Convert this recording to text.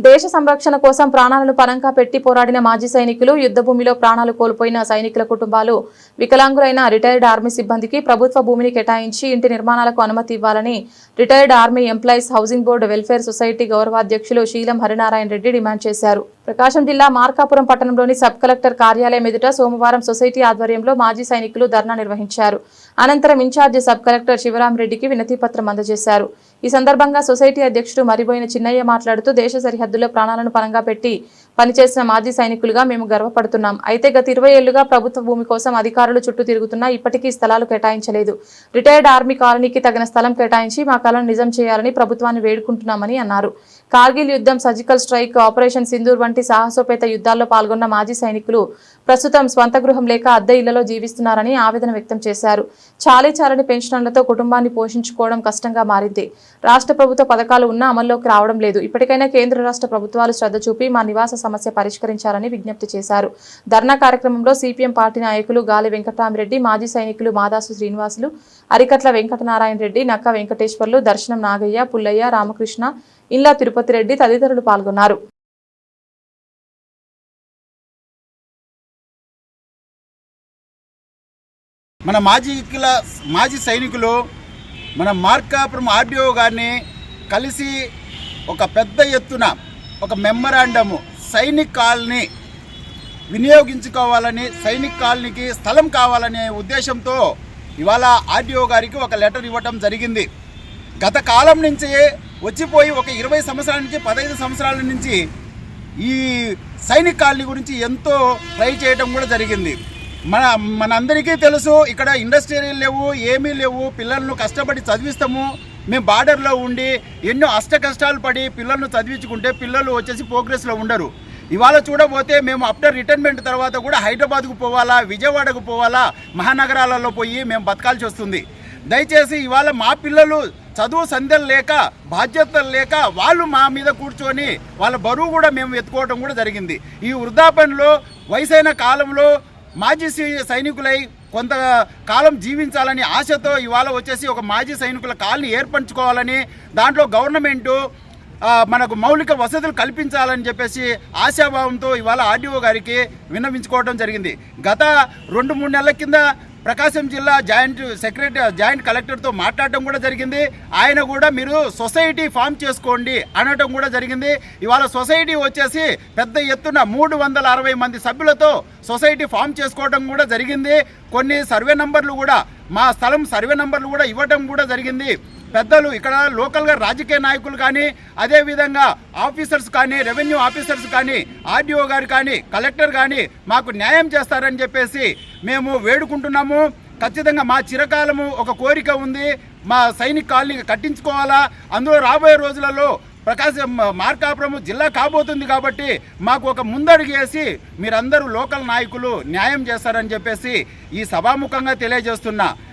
దేశ సంరక్షణ కోసం ప్రాణాలను పరంగా పెట్టి పోరాడిన మాజీ సైనికులు యుద్ధభూమిలో ప్రాణాలు కోల్పోయిన సైనికుల కుటుంబాలు వికలాంగులైన రిటైర్డ్ ఆర్మీ సిబ్బందికి ప్రభుత్వ భూమిని కేటాయించి ఇంటి నిర్మాణాలకు అనుమతి ఇవ్వాలని retired army employees housing board welfare society గౌరవాధ్యక్షులు Seelam Harinarayana Reddy demand చేశారు. ప్రకాశం జిల్లా మార్కాపురం పట్టణంలోని సబ్ కలెక్టర్ కార్యాలయం ఎదుట సోమవారం సొసైటీ ఆధ్వర్యంలో మాజీ సైనికులు ధర్నా నిర్వహించారు. అనంతరం ఇన్ఛార్జి సబ్ కలెక్టర్ శివరాం రెడ్డికి వినతిపత్రం అందజేశారు. ఈ సందర్భంగా సొసైటీ అధ్యక్షుడు మరిబోయిన చిన్నయ్య మాట్లాడుతూ దేశ సరిహద్దు సరిహద్దులో ప్రాణాలను పరంగా పెట్టి పనిచేసిన మాజీ సైనికులుగా మేము గర్వపడుతున్నాం. అయితే గత ఇరవై ఏళ్ళుగా ప్రభుత్వ భూమి కోసం అధికారులు చుట్టూ తిరుగుతున్నా ఇప్పటికీ స్థలాలు కేటాయించలేదు. రిటైర్డ్ ఆర్మీ కాలనీకి తగిన స్థలం కేటాయించి మా కళను నిజం చేయాలని ప్రభుత్వాన్ని వేడుకుంటున్నామని అన్నారు. కార్గిల్ యుద్ధం సర్జికల్ స్ట్రైక్ ఆపరేషన్ సింధూర్ వంటి సాహసోపేత యుద్ధాల్లో పాల్గొన్న మాజీ సైనికులు ప్రస్తుతం స్వంత గృహం లేక అద్దె ఇళ్ళలో జీవిస్తున్నారని ఆవేదన వ్యక్తం చేశారు. చాలీ చాలని పెన్షన్లతో కుటుంబాన్ని పోషించుకోవడం కష్టంగా మారింది. రాష్ట్ర ప్రభుత్వ పథకాలు ఉన్నా అమల్లోకి రావడం లేదు. ఇప్పటికైనా కేంద్ర రాష్ట్ర ప్రభుత్వాలు శ్రద్ధ చూపి మా నివాస సమస్య పరిష్కరించాలని విజ్ఞప్తి చేశారు. ధర్నా కార్యక్రమంలో సిపిఎం పార్టీ నాయకులు గాలి వెంకటరామిరెడ్డి మాజీ సైనికులు మాదాసు శ్రీనివాసులు అరికట్ల వెంకటనారాయణ రెడ్డి నక్క వెంకటేశ్వర్లు దర్శనం నాగయ్య పుల్లయ్య రామకృష్ణ ఇల్లా తిరుపతి రెడ్డి తదితరులు పాల్గొన్నారు. మన మాజీ మాజీ సైనికులు మన మార్కాపురం ఆర్డీఓ గారిని కలిసి ఒక పెద్ద ఎత్తున ఒక మెమరాండము సైనిక్ కాలనీ వినియోగించుకోవాలని సైనిక్ కాలనీకి స్థలం కావాలనే ఉద్దేశంతో ఇవాళ ఆర్డీఓ గారికి ఒక లెటర్ ఇవ్వటం జరిగింది. గత కాలం నుంచి వచ్చిపోయి ఒక ఇరవై సంవత్సరాల నుంచి పదహైదు సంవత్సరాల నుంచి ఈ సైనిక కాలనీ గురించి ఎంతో ట్రై చేయడం కూడా జరిగింది. మన మనందరికీ తెలుసు ఇక్కడ ఇండస్ట్రీలు లేవు ఏమీ లేవు పిల్లలను కష్టపడి చదివిస్తాము. మేము బార్డర్లో ఉండి ఎన్నో అష్ట కష్టాలు పడి పిల్లలను చదివించుకుంటే పిల్లలు వచ్చేసి ప్రోగ్రెస్లో ఉండరు. ఇవాళ చూడబోతే మేము ఆఫ్టర్ రిటైర్మెంట్ తర్వాత కూడా హైదరాబాద్కు పోవాలా విజయవాడకు పోవాలా మహానగరాలలో పోయి మేము బతకాల్సి వస్తుంది. దయచేసి ఇవాళ మా పిల్లలు చదువు సంధ్యలు లేక బాధ్యతలు లేక వాళ్ళు మా మీద కూర్చొని వాళ్ళ బరువు కూడా మేము ఎత్తుకోవడం కూడా జరిగింది. ఈ వృద్ధాపనలో వయసైన కాలంలో మాజీ సైనికులై కొంత కాలం జీవించాలని ఆశతో ఇవాళ వచ్చేసి ఒక మాజీ సైనికుల కాలనీ ఏర్పరచుకోవాలని దాంట్లో గవర్నమెంటు మనకు మౌలిక వసతులు కల్పించాలని చెప్పేసి ఆశాభావంతో ఇవాళ ఆర్డీఓ గారికి విన్నవించుకోవడం జరిగింది. గత రెండు మూడు నెలల కింద ప్రకాశం జిల్లా జాయింట్ సెక్రటరీ జాయింట్ కలెక్టర్తో మాట్లాడటం కూడా జరిగింది. ఆయన కూడా మీరు సొసైటీ ఫామ్ చేసుకోండి అనటం కూడా జరిగింది. ఇవాళ సొసైటీ వచ్చేసి పెద్ద ఎత్తున మూడు వందల అరవై మంది సభ్యులతో సొసైటీ ఫామ్ చేసుకోవడం కూడా జరిగింది. కొన్ని సర్వే నంబర్లు కూడా మా స్థలం సర్వే నంబర్లు కూడా ఇవ్వడం కూడా జరిగింది. పెద్దలు ఇక్కడ లోకల్గా రాజకీయ నాయకులు కానీ అదేవిధంగా ఆఫీసర్స్ కానీ రెవెన్యూ ఆఫీసర్స్ కానీ ఆర్డీఓ గారు కానీ కలెక్టర్ కానీ మాకు న్యాయం చేస్తారని చెప్పేసి మేము వేడుకుంటున్నాము. ఖచ్చితంగా మా చిరకాలము ఒక కోరిక ఉంది. మా సైనిక కాలనీ కట్టించుకోవాలా. అందులో రాబోయే రోజులలో ప్రకాశం మార్కాపురం జిల్లా కాబోతుంది కాబట్టి మాకు ఒక ముందడుగు వేసి మీరందరూ లోకల్ నాయకులు న్యాయం చేస్తారని చెప్పేసి ఈ సభాముఖంగా తెలియజేస్తున్నా.